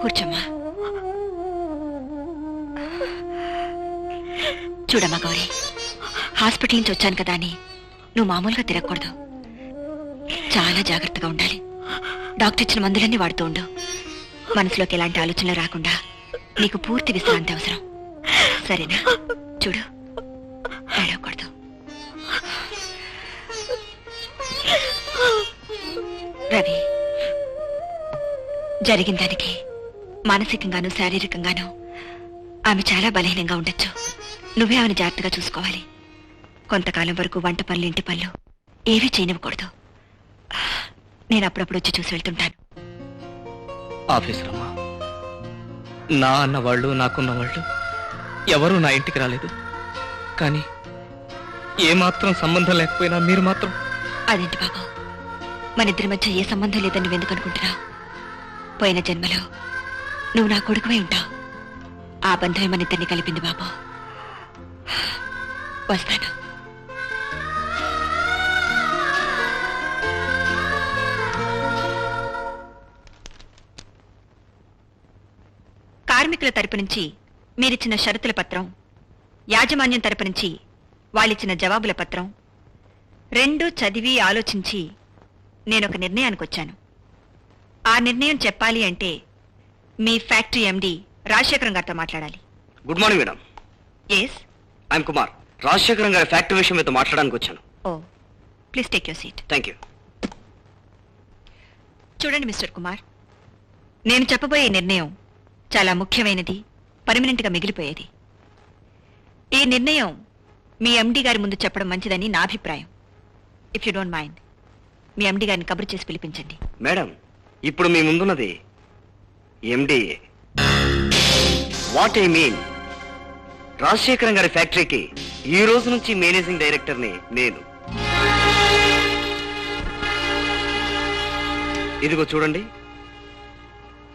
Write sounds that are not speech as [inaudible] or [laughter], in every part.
కూర్చోమ్మా. చూడమ్మా గౌరీ. హాస్పిటల్ నుంచి వచ్చాను కదా అని. నువ్వు మామూలుగా తిరగకూడదు. చాలా జాగ్రత్తగా ఉండాలి. డాక్టర్ ఇచ్చిన మందులన్నీ వాడుతూ ఉండు. మనసులోకి ఎలాంటి ఆలోచనలు రాకుండా నీకు పూర్తి విశ్రాంతి అవసరం. సరేనా? చూడు. ఏడవకూడదు. రవి జరిగిన దానికి మానసికంగాను శారీరకంగాను ఆమె చాలా బలహీనంగా ఉండొచ్చు. నువ్వే ఆమెను జాగ్రత్తగా చూసుకోవాలి. కొంతకాలం వరకు వంట పనులు ఇంటి పనులు ఏవీ చేయనివ్వకూడదు. నేను అప్పుడప్పుడు వచ్చి చూసి వెళ్తుంటాను. నా అన్న వాళ్ళు నాకున్న వాళ్ళు ఎవరూ నా ఇంటికి రాలేదు. కానీ ఏమాత్రం సంబంధం లేకపోయినా మీరు మాత్రం అదేంటి బాబు? మన ఇద్దరి మధ్య ఏ సంబంధం లేదని నువ్వు ఎందుకు అనుకుంటున్నావు? పోయిన జన్మలో నువ్వు నా కొడుకువై ఉంటావు. ఆ బంధమే మన ఇద్దరిని కలిపింది బాబు. వస్తాను. కార్మికుల తరపు నుంచి మీరిచ్చిన షరతుల పత్రం యాజమాన్యం తరపు నుంచి వాళ్ళిచ్చిన జవాబుల పత్రం రెండు చదివి ఆలోచించి నేనొక నిర్ణయానికి వచ్చాను ఆ నిర్ణయం చెప్పాలి అంటే మీ ఫ్యాక్టరీ ఎండి రాజశేఖరం గారితో మాట్లాడాలి. Good morning madam yes I'm Kumar Rajasekharam గారి ఫ్యాక్టరీ విషయం మీతో మాట్లాడడానికి వచ్చాను. ఓ please take your seat thank you చూడండి మిస్టర్ కుమార్. నేను చెప్పబోయే నిర్ణయం చాలా ముఖ్యమైనది పర్మనెంట్గా మిగిలిపోయేది. ఈ నిర్ణయం మీ ఎండి గారి ముందు చెప్పడం మంచిదని నా అభిప్రాయం. ఇఫ్ యూ డోంట్ మైండ్ మీ ఎండి గారిని కబురు చేసి పిలిపించండి. మేడం ఇప్పుడు మీ ముందున్నది MD what I mean Rajasekharam గారి ఫ్యాక్టరీకి ఈ రోజు నుంచి మేనేజింగ్ డైరెక్టర్ని నేను. ఇదిగో చూడండి.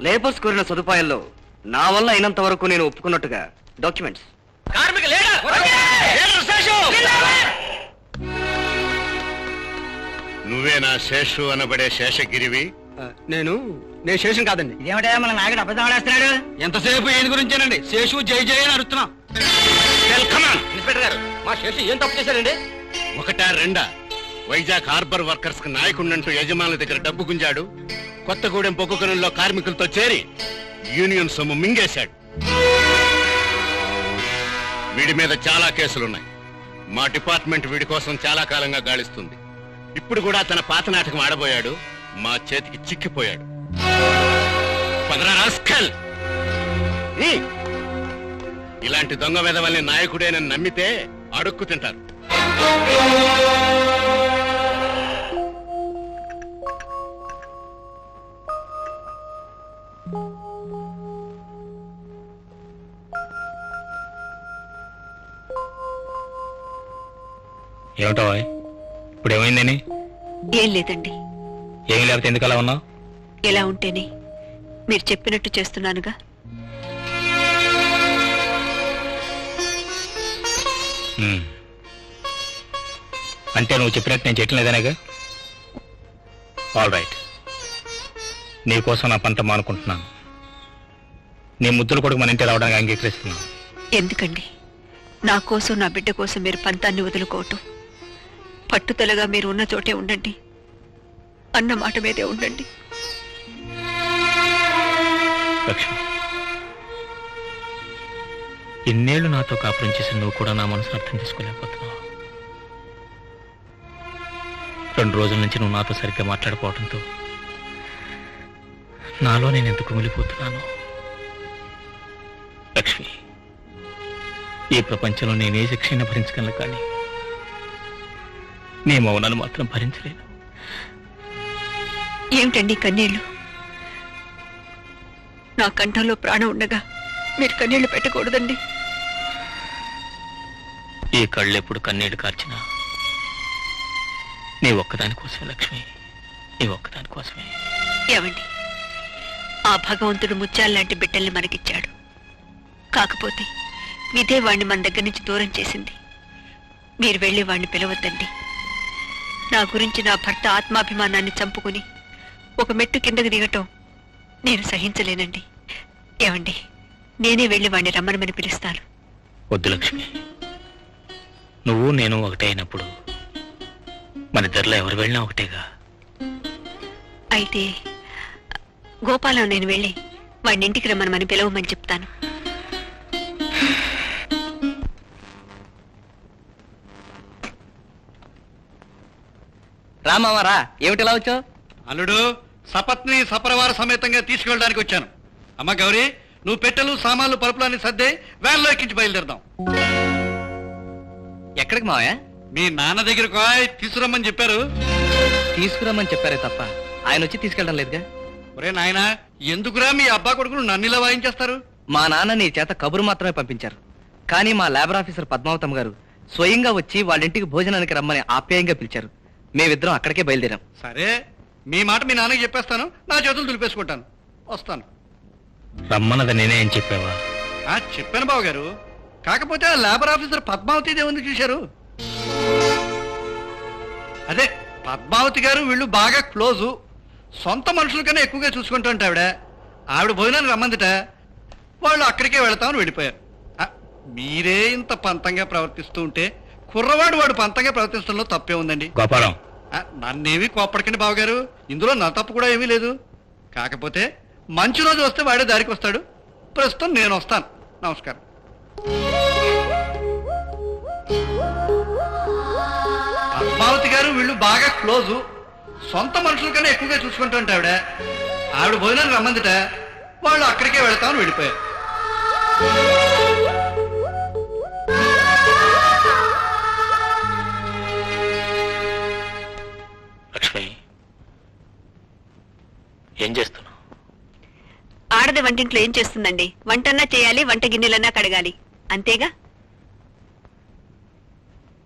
లేబర్స్ కోరిన సదుపాయాల్లో నా వల్ల అయినంత వరకు నేను ఒప్పుకున్నట్టుగా డాక్యుమెంట్స్. కార్మిక నువ్వే నా శేషు అనబడే శేషగిరివి నేను నేను శేషం కాదండి. ఇదేమిటా మన నాయకుడు అబద్ధం ఆడేస్తున్నాడు? ఎంతసేపు ఏది గురించేనండి? శేషు జై జై అని అరుస్తున్నాం. ఇన్స్పెక్టర్ గారు మా శేషు ఏం తప్పు చేశారండి ఒకటా రెండా? వైజాగ్ హార్బర్ వర్కర్స్కు నాయకుడినంటూ యజమానుల దగ్గర డబ్బు గుంజాడు. కొత్తగూడెం పొక్కుకొనంలో కార్మికులతో చేరి యూనియన్ సొమ్ము మింగేశాడు. వీడి మీద చాలా కేసులున్నాయి. మా డిపార్ట్మెంట్ వీడి కోసం చాలా కాలంగా గాలిస్తుంది. ఇప్పుడు కూడా తన పాత నాటకం ఆడబోయాడు. మా చేతికి చిక్కిపోయాడు! ఇలాంటి దొంగ వెధవల్ని నాయకుడేనని నమ్మితే అడుక్కు తింటారు. ఏమిటో ఇప్పుడు ఏమైందని ఏం లేదండి. ఏమి లేకపోతే ఎందుకు అలా ఉన్నావు? ఎలా ఉంటేనే మీరు చెప్పినట్టు చేస్తున్నానుగా. అంటే నువ్వు చెప్పినట్టు నేను చేయటం లేదనేగా? ఆల్ రైట్ నీకోసం నా పంట మానుకుంటున్నాను. నీ ముద్దులు కొడుకు మన ఇంటి రావడానికి అంగీకరిస్తున్నాను. ఎందుకండి? నా కోసం నా బిడ్డ కోసం మీరు పంతాన్ని వదులుకోవటం. పట్టుదలగా మీరు ఉన్న చోటే ఉండండి. అన్న మాట మీదే ఉండండి. లక్ష్మి ఇన్నేళ్ళు నాతో కాపురం చేసి నువ్వు కూడా నా మనసును అర్థం చేసుకోలేకపోతున్నావు. రెండు రోజుల నుంచి నువ్వు నాతో సరిగ్గా మాట్లాడుకోవడంతో నాలో నేను ఎందుకు మిగిలిపోతున్నాను? లక్ష్మి ఈ ప్రపంచంలో నేనే శిక్షణ భరించగలను కానీ నీ మౌనాన్ని మాత్రం భరించలేను. ఏమిటండి కన్నీళ్ళు? నా కంఠంలో ప్రాణం ఉండగా మీరు కన్నీళ్ళు పెట్టకూడదండి. ఈ కళ్ళు ఎప్పుడు కన్నీళ్ళు కార్చినా నీ ఒక్కదాని కోసమే లక్ష్మి నీ ఒక్కదాని కోసమే. ఏమండి? ఆ భగవంతుడు ముత్యాల్లాంటి బిడ్డల్ని మనకిచ్చాడు. కాకపోతే విధే వాణ్ణి మన దగ్గర నుంచి దూరం చేసింది. మీరు వెళ్ళి వాణ్ణి పిలవద్దండి. నా గురించి నా భర్త ఆత్మాభిమానాన్ని చంపుకుని ఒక మెట్టు కిందకి దిగటం నేను సహించలేనండి. ఏమండి నేనే వెళ్ళి వాడిని రమ్మనమని పిలుస్తాను. వద్దు లక్ష్మి. నువ్వు నేను ఒకటే అయినప్పుడు మన ఇద్దరిలో ఎవరు వెళ్ళినా ఒకటేగా? అయితే గోపాలం నేను వెళ్ళి వాడిని ఇంటికి రమ్మనమని పిలవమని చెప్తాను. రామావా ఏమిటిలా వచ్చావు? అల్లుడు. సపత్ని సపరవార సమేతంగా తీసుకెళ్ళడానికి వచ్చాను. అమ్మ గౌరీ నువ్వు పెట్టెలు సామాన్లు పరుపులన్నీ సర్దే వ్యాన్లో ఎక్కించి బయలుదేరదాం. ఎక్కడికి మావయ్య? మీ నాన్న దగ్గరకు తీసుకురమ్మని చెప్పారు. తీసుకురమ్మని చెప్పారే తప్ప ఆయన వచ్చి తీసుకెళ్ళడం లేదుగా? ఒరే నాయనా ఎందుకురా మీ అబ్బా కొడుకులు నన్ను ఇలా వాయించేస్తారు? మా నాన్న నీ చేత కబురు మాత్రమే పంపించారు. కానీ మా లేబర్ ఆఫీసర్ పద్మావతం గారు స్వయంగా వచ్చి వాళ్ళ ఇంటికి భోజనానికి రమ్మని ఆప్యాయంగా పిలిచారు. మేమిద్దరం అక్కడికే బయలుదేరాం. సరే మీ మాట మీ నాన్నకి చెప్పేస్తాను నా చేతులు దులిపేసుకుంటాను. వస్తాను. రమ్మన్నది నేనే ఏం చెప్పావా? ఆ చెప్పాను బాబు గారు కాకపోతే ఆ లేబర్ ఆఫీసర్ పద్మావతి దేవుని చూశారు. అదే పద్మావతి గారు వీళ్ళు బాగా క్లోజు. సొంత మనుషుల కన్నా ఎక్కువగా చూసుకుంటుంటే ఆవిడ. ఆవిడ భోజనానికి రమ్మందిట. వాళ్ళు అక్కడికే వెళతామని వెళ్ళిపోయారు. మీరే ఇంత పంతంగా ప్రవర్తిస్తూ ఉంటే కుర్రవాడు వాడు పంతంగా ప్రవర్తించడంలో తప్పే ఉందండి. గోపాలం నన్నేమీ కోప్పడకండి బావగారు. ఇందులో నా తప్పు కూడా ఏమీ లేదు. కాకపోతే మంచి రోజు వస్తే వాడే దారికి వస్తాడు. ప్రస్తుతం నేను వస్తాను. నమస్కారం. పద్మావతి గారు వీళ్ళు బాగా క్లోజు. సొంత మనుషుల కన్నా ఎక్కువగా చూసుకుంటుంటే ఆవిడ. ఆవిడ భోజనానికి రమ్మందిట. వాళ్ళు అక్కడికే వెళతామని వెళ్ళిపోయారు. వంటింట్లో ఏం చేస్తుందండి? వంటన్నా చేయాలి వంట గిన్నెలన్నా కడగాలి. అంతేగా?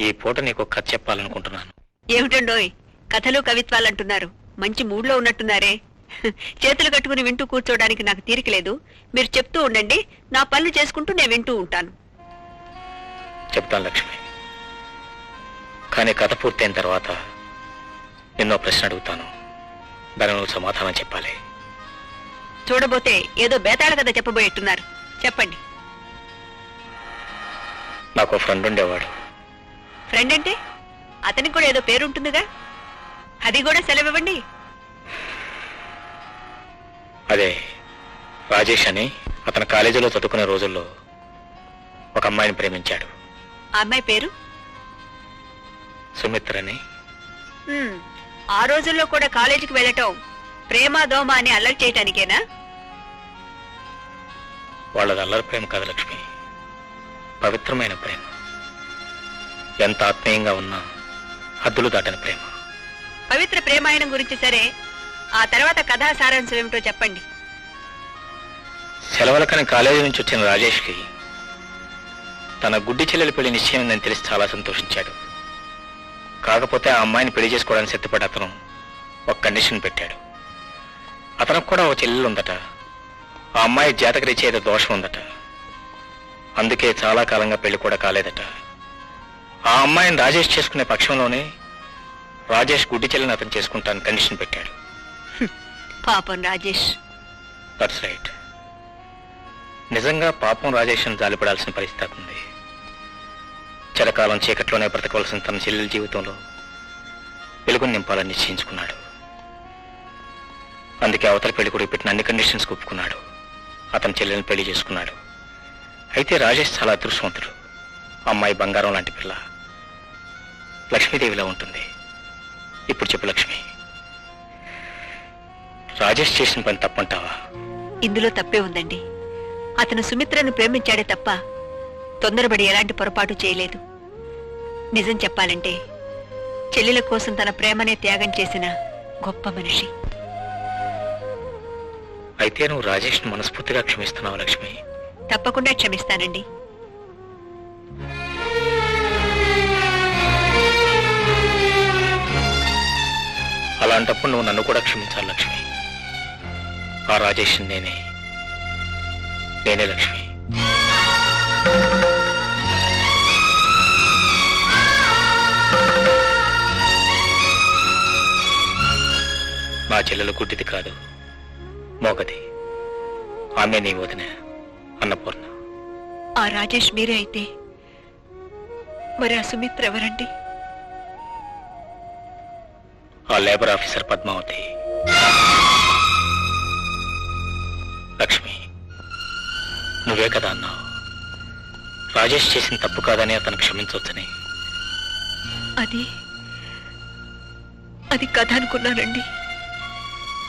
ఈ పూట నీకు కథ చెప్పాలనుకుంటున్నాను. ఏమిటండోయ్? కథలు కవిత్వాలు అంటున్నారు మంచి మూడ్లో ఉన్నట్టున్నారే. [laughs] చేతులు కట్టుకుని వింటూ కూర్చోవడానికి నాకు తీరిక లేదు. మీరు చెప్తూ ఉండండి. నా పనులు చేసుకుంటూ నేను వింటూ ఉంటాను. చెప్తాను లక్ష్మి. కానీ కథ పూర్తయిన తర్వాత నిన్నో ప్రశ్న అడుగుతాను. దాని నువ్వు సమాధానం చెప్పాలి. చూడబోతే ఏదో బేతాళ కథ చెప్పబోయేట్టున్నారు. చెప్పండి. నాకు ఫ్రెండ్ ఉండేవాడు. ఫ్రెండ్ అంటే? అతనికి కూడా ఏదో పేరు ఉంటుందిగా అది కూడా సెలవివ్వండి. అదే రాజేష్ అని అతను కాలేజీలో చదువుకునే రోజుల్లో ఒక అమ్మాయిని ప్రేమించాడు. ఆ అమ్మాయి పేరు? సుమిత్రని. హ్మ్, ఆ రోజుల్లో కూడా కాలేజీకి వెళ్ళటం ప్రేమ దోమ అని అల్లరి చేయటానికేనా? వాళ్ళది అల్లరి ప్రేమ కాదు లక్ష్మి. పవిత్రమైన ప్రేమ. ఎంత ఆత్మీయంగా ఉన్నా హద్దులు దాటని ప్రేమ. పవిత్ర ప్రేమాయణం గురించి సరే ఆ తర్వాత కథా సారాంశం ఏమిటో చెప్పండి. సెలవులకని కాలేజీ నుంచి వచ్చిన రాజేష్కి తన గుడ్డి చెల్లెలి పెళ్ళి నిశ్చయమైందని తెలిసి చాలా సంతోషించాడు. కాకపోతే ఆ అమ్మాయిని పెళ్ళి చేసుకోవడానికి సిద్ధపడి అతను ఒక కండిషన్ పెట్టాడు. అతనికి కూడా ఒక చెల్లెలు ఉందట ఆ అమ్మాయి జాతకరీత్యా ఏదో దోషం ఉందట అందుకే చాలా కాలంగా పెళ్ళి కూడా కాలేదట. ఆ అమ్మాయిని రాజేష్ చేసుకునే పక్షంలోనే రాజేష్ గుడ్డి చెల్లిని అతను చేసుకుంటాను కండిషన్ పెట్టాడు. పాపం రాజేష్. దట్స్ రైట్ నిజంగా పాపం రాజేష్ను జాలిపడాల్సిన పరిస్థితి ఉంది. చిరకాలం చీకట్లోనే బ్రతకవలసిన తన చెల్లెల జీవితంలో వెలుగును నింపాలని నిశ్చయించుకున్నాడు. అందుకే అవతల పెళ్ళి కొడుకు పెట్టిన అన్ని కండిషన్స్ ఒప్పుకున్నాడు. అతని చెల్లెల్ని పెళ్ళి చేసుకున్నాడు. అయితే రాజేష్ చాలా అదృష్టవంతుడు. అమ్మాయి బంగారం లాంటి పిల్ల. లక్ష్మీదేవిలా ఉంటుంది. ఇప్పుడు చెప్పు లక్ష్మి. రాజేష్ చేసిన పని తప్పంటావా? ఇందులో తప్పే ఉందండి. అతను సుమిత్రను ప్రేమించాడే తప్ప తొందరపడి ఎలాంటి పొరపాటు చేయలేదు. నిజం చెప్పాలంటే చెల్లెల కోసం తన ప్రేమనే త్యాగం చేసిన గొప్ప మనిషి. అయితే నువ్వు రాజేష్ను మనస్ఫూర్తిగా క్షమిస్తున్నావు లక్ష్మి? తప్పకుండా క్షమిస్తానండి. అలాంటప్పుడు నువ్వు నన్ను కూడా క్షమించాలి లక్ష్మి. ఆ రాజేష్ నేనే. నేనే లక్ష్మి. నా చెల్లెలు గుడ్డిది కాదు. మోగది. ఆమె నీ వదిన అన్నపూర్ణ. ఆ రాజేష్ మీరే అయితే మరి ఆ సుమిత్ర ఎవరండి? ఆ లేబర్ ఆఫీసర్ పద్మావతి. లక్ష్మి నువ్వే కదా అన్నావు. రాజేష్ చేసిన తప్పు కాదని అతను క్షమించవచ్చని అది అది కథ అనుకున్నానండి.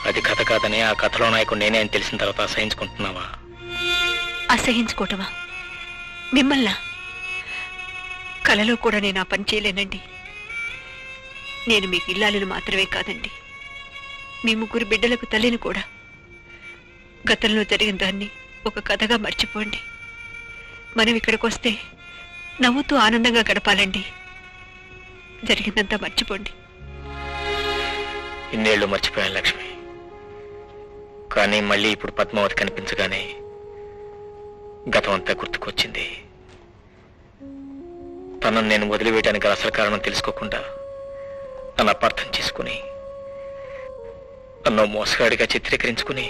అది కథ కాదని ఆ కథలో నాయకుడు నేనే అని తెలిసిన తర్వాత అసహించుకుంటున్నావా? అసహించుకోవటమా మిమ్మల్నా? కలలో కూడా నేను ఆ పని చేయలేనండి. నేను మీకు ఇల్లాలను మాత్రమే కాదండి. మీ ముగ్గురు బిడ్డలకు తల్లిని కూడా. గతంలో జరిగిన దాన్ని ఒక కథగా మర్చిపోండి. మనం ఇక్కడికి వస్తే నవ్వుతూ ఆనందంగా గడపాలండి. జరిగిందంతా మర్చిపోండి. ఇన్నేళ్ళు మర్చిపోయాను లక్ష్మి. కానీ మళ్ళీ ఇప్పుడు పద్మావతి కనిపించగానే గతం అంతా గుర్తుకొచ్చింది. తనను నేను వదిలివేయడానికి అసలు కారణం తెలుసుకోకుండా నన్ను అపార్థం చేసుకుని నన్ను మోసగాడిగా చిత్రీకరించుకుని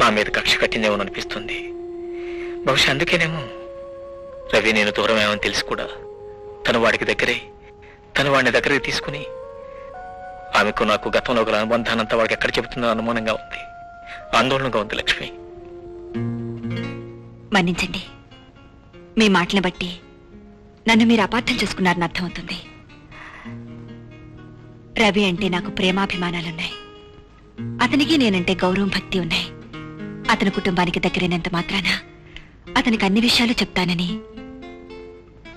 నా మీద కక్ష కట్టిందేమో అనిపిస్తుంది. బహుశా అందుకేనేమో రవి నేను దూరమేమని తెలిసి కూడా తను వాడికి దగ్గరే తను వాడిని దగ్గరికి తీసుకుని ఆమెకు నాకు గతంలో గల అనుబంధానంతా వాడికి ఎక్కడ చెబుతుందో అనుమానంగా ఉంది. ఆందోళనగా ఉంది లక్ష్మి. మన్నించండి. మీ మాటలను బట్టి నన్ను మీరు అపార్థం చేసుకున్నారని అర్థమవుతుంది. రవి అంటే నాకు ప్రేమాభిమానాలున్నాయి. అతనికి నేనంటే గౌరవం భక్తి ఉన్నాయి. అతని కుటుంబానికి దగ్గరైనంత మాత్రాన అతనికి అన్ని విషయాలు చెప్తానని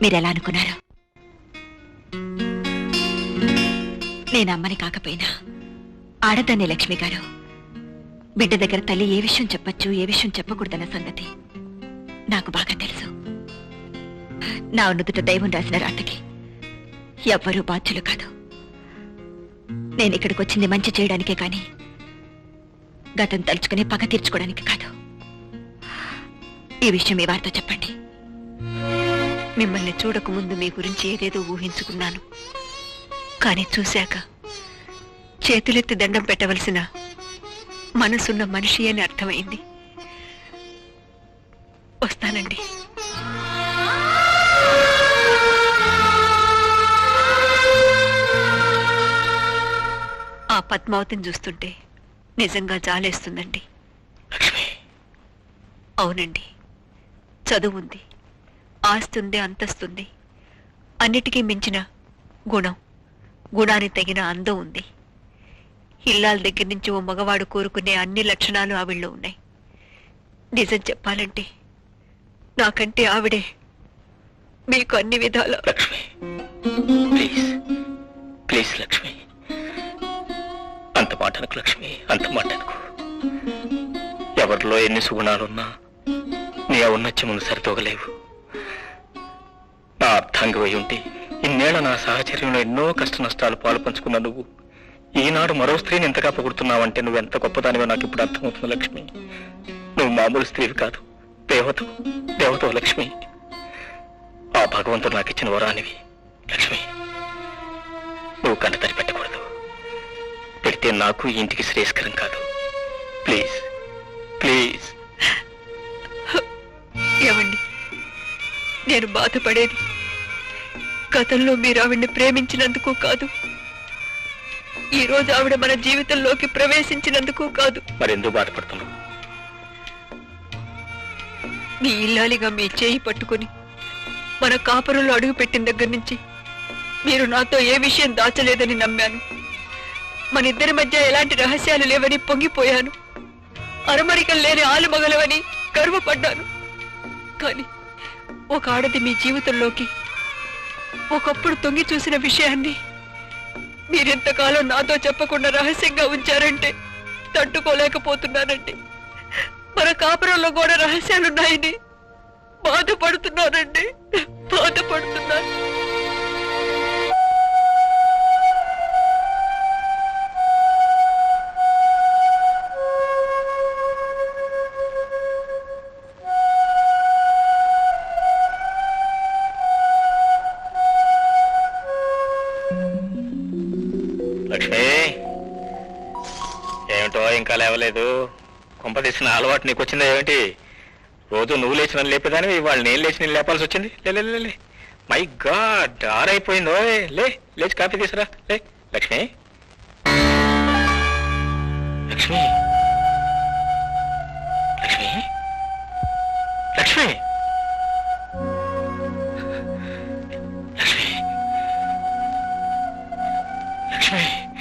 మీరెలా అనుకున్నారు? నేను అమ్మని కాకపోయినా ఆడదాన్ని లక్ష్మి గారు బిడ్డ దగ్గర తల్లి ఏ విషయం చెప్పొచ్చు ఏ విషయం చెప్పకూడదన్న సంగతి నాకు బాగా తెలుసు. నా నుదుట దైవం రాసిన రాతకి ఎవ్వరూ బాధ్యులు కాదు. నేను ఇక్కడికి వచ్చింది మంచి చేయడానికే కాని గతం తలుచుకుని పగ తీర్చుకోవడానికి కాదు. ఈ విషయం మీ వారితో చెప్పండి. మిమ్మల్ని చూడకముందు మీ గురించి ఏదేదో ఊహించుకున్నాను. కానీ చూశాక చేతులెత్తి దండం పెట్టవలసిన మనసున్న మనిషి అని అర్థమైంది. వస్తానండి. ఆ పద్మావతిని చూస్తుంటే నిజంగా జాలేస్తుందండి. అవునండి. చదువు ఉంది ఆస్తుంది అంతస్తుంది. అన్నిటికీ మించిన గుణం గుణానికి తగిన అందం ఉంది. ఇల్లాల దగ్గర నుంచి ఓ మగవాడు కోరుకునే అన్ని లక్షణాలు ఆవిడలో ఉన్నాయి. నిజం చెప్పాలంటే నాకంటే ఆవిడే మీకు అన్ని విధాలు లక్ష్మి. ప్లీజ్. ప్లీజ్ లక్ష్మి. అంత మాటనకు లక్ష్మి అంత మాటనకు. ఎవరిలో ఎన్ని సుగుణాలున్నా నీ ఔన్నత్యమును ముందు సరితూగలేవు. నా అర్థంగా ఉంటే ఇన్నేళ్ళ నా సాహచర్యంలో ఎన్నో కష్ట నష్టాలు పాలు పంచుకున్న నువ్వు ఈనాడు మరో స్త్రీని ఎంతగా పొగుడుతున్నావంటే నువ్వు ఎంత గొప్పదానివో నాకు ఇప్పుడు అర్థమవుతుంది లక్ష్మి. నువ్వు మామూలు స్త్రీవి కాదు దేవత దేవత లక్ష్మి. ఆ భగవంతుడు నాకు ఇచ్చిన వరానివి లక్ష్మి. నువ్వు కంట పెట్టకూడదు. పెడితే నాకు ఈ ఇంటికి శ్రేయస్కరం కాదు. Please please. ఏమండి నేను బాధపడేది. గతంలో మీరు ఆవిడ్ని ప్రేమించినందుకు కాదు. ఈ రోజు ఆవిడ మన జీవితంలోకి ప్రవేశించినందుకు కాదు. మరెందుకు బాధపడుతున్నావు? మీ ఇల్లాలిగా మీ చేయి పట్టుకుని మన కాపురంలో అడుగు పెట్టిన దగ్గర నుంచి మీరు నాతో ఏ విషయం దాచలేదని నమ్మాను. మన ఇద్దరి మధ్య ఎలాంటి రహస్యాలు లేవని పొంగిపోయాను. అరమరికలు లేని ఆలుమగలవని గర్వపడ్డాను. కానీ ఒక ఆడది మీ జీవితంలోకి ఒకప్పుడు తొంగి చూసిన విషయాన్ని మీరింతకాలం నాతో చెప్పకుండా రహస్యంగా ఉంచారంటే తట్టుకోలేకపోతున్నానండి. మన కాపురంలో కూడా రహస్యాలున్నాయని బాధపడుతున్నానండి. బాధపడుతున్నాను. ఏమిటో ఇంకా లేవలేదు. కుంపదీసిన అలవాటు నీకు వచ్చిందా ఏమిటి? రోజు నువ్వు లేచిన లేపేదాని ఇవాళ నేను లేచిన లేపాల్సి వచ్చింది. లే మై గాడ్ ఆరైపోయిందో? లే లేచి కాఫీ తీసురా. లే లక్ష్మి. లక్ష్మి. లక్ష్మి. లక్ష్మి.